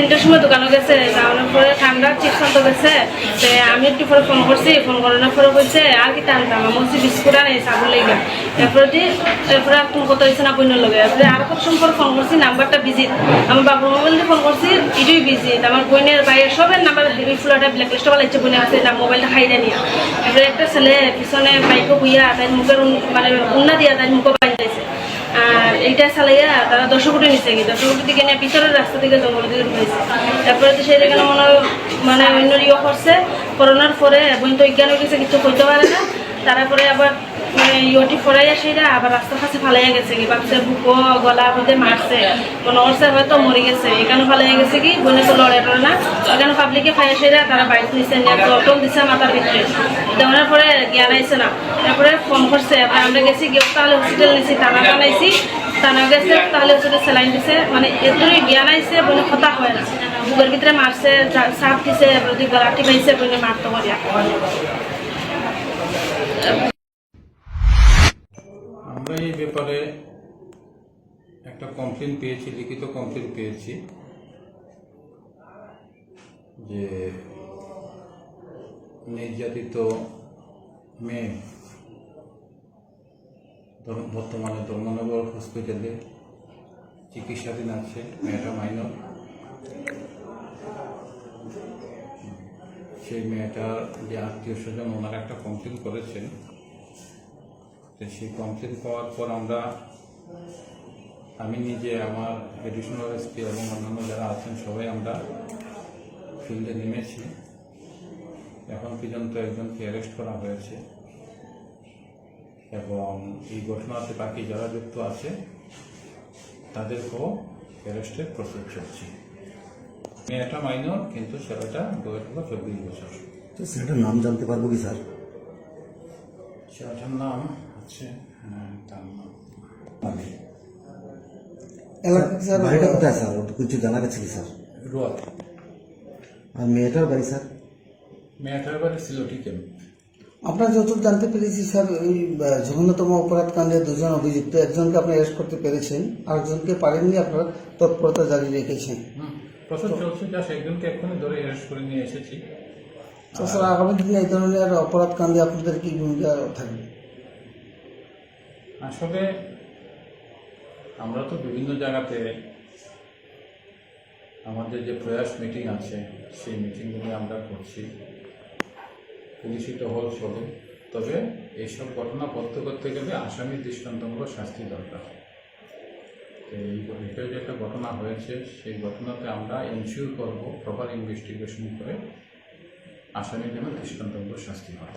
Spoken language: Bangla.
তিনটার সময় দোকানে গেছে যাওয়ানোর পরে ঠান্ডা চিপস আনতে গেছে। আমি একটু পরে ফোন করছি ফোন করানোর পরে বলছে, আর কি টানতাম আমি বলছি বিস্কুট আনে চাবুর লেগে এরপরে এরপরে আর তুমি কত হয়েছে না বইনের লগে। এরপরে আর কত সময় পরে ফোন করছি, নাম্বারটা বিজি আমার বাবুর মোবাইল দিয়ে ফোন করছি, এটাই বিজি আমার বোনের বাইরের সবের নাম্বার হেভি ফুলাটা ব্ল্যাক লিস্টে বলা ইচ্ছে বোনের আছে না মোবাইলটা খাই দেয় এরপরে একটা ছেলে পিছনে বাইকও বুইয়া তাই মুখের মানে উন্না দিয়া তাই মুখও বাইন্দাইছে আর এইটা চালাইয়া তারা দশ কোটি নিচে গিয়ে দশ কোটি দিকে নিয়ে ভিতরের রাস্তা থেকে জঙ্গল দিকে ঢুকাইছে তারপরে তো সেটা কেন মনে মানে অন্য ইয়ে করছে। করোনার পরে এখন তো অজ্ঞান হয়ে গেছে কিছু করতে পারে না। তারপরে আবার মানে ইয়টি ফরাইয়া সেটা আবার রাস্তার কাছে ফালাইয়া গেছে কি? ভাবছে বুকো, গলা বুঝে মারছে। কোনো অর্সে হয়তো মরে গেছে। এখানে ফালাইয়া গেছে কি? বোনে তো লড়ে টড়ে না। এখানে পাবলিকে খাইয়া সেটা তারা বাইক নিচে নিয়ে জল দিছে মাথার ভিতরে। দেওয়ার পরে জ্ঞান আইছে না। তারপরে ফোন করছে আমরা গেছি, গিয়ে তাহলে হসপিটাল নিয়েছি টানা টানাইছি টানা গেছে, তাহলে হসপিটাল স্যালাইন দিছে। মানে এতই জ্ঞান আইছে বোনে কথা হয় না। বুকের ভিতরে মারছে সাপ দিছে গলাটি পাইছে বোনে মারতে পারিয়া আমরা এই ব্যাপারে একটা কমপ্লেন পেয়েছি, লিখিত কমপ্লেন পেয়েছি যে নির্যাতিত মেয়ে বর্তমানে ধর্মনগর হসপিটালে চিকিৎসাধীন আছে, মেয়েটা মাইনর সেই মেয়েটার যে আত্মীয় স্বজন ওনারা একটা কমপ্লেন করেছেন। তো সেই কমপ্লিট পাওয়ার পর আমরা আমি নিজে আমার এডিশনাল এসপি এবং অন্যান্য যারা আছেন সবাই আমরা ফিল্ডে নেমেছি। এখন পর্যন্ত একজনকে অ্যারেস্ট করা হয়েছে। এবং এই ঘটনাতে বাকি যারা যুক্ত আছে তাদেরকেও অ্যারেস্টের প্রসেস চলছে। মেয়েটা মাইনর কিন্তু ছেলেটা বয়স হলো চব্বিশ বছর। তো সেটার নাম জানতে পারব কি স্যার? ছেলেটার নাম হচ্ছে হ্যাঁ, তার নাম আমি এলাকা স্যার বাড়িটা কোথায় স্যার? কিছু জানা গেছে কি স্যার? রোয়াত আর মেয়েটার বাড়ি স্যার? মেয়েটার বাড়ি সিলোটি ক্যাম্প আপনারা যতদূর জানতে পেরেছি স্যার ওই জঘন্যতম অপরাধ কাণ্ডে দুজন অভিযুক্ত একজনকে আপনি অ্যারেস্ট করতে পেরেছেন আরেকজনকে পারেননি আপনারা তৎপরতা জারি রেখেছেন। প্রসেস চলছে যা একজনকে এক্ষুনি ধরে অ্যারেস্ট করে নিয়ে এসেছি। তো স্যার আগামী দিনে এই ধরনের অপরাধ কাণ্ডে আপনাদের কি ভূমিকা থাকবে? আসলে আমরা তো বিভিন্ন জায়গাতে আমাদের যে প্রয়াস মিটিং আছে, সেই মিটিংগুলি আমরা করছি। পুলিশি টহল চলে তবে এইসব ঘটনা করতে করতে গেলে আসামির দৃষ্টান্তমূলক শাস্তি দরকার। এই এটা যে একটা ঘটনা হয়েছে, সেই ঘটনাতে আমরা এনশিওর করব প্রপার ইনভেস্টিগেশন করে আসামি যেন দৃষ্টান্তমূলক শাস্তি হয়।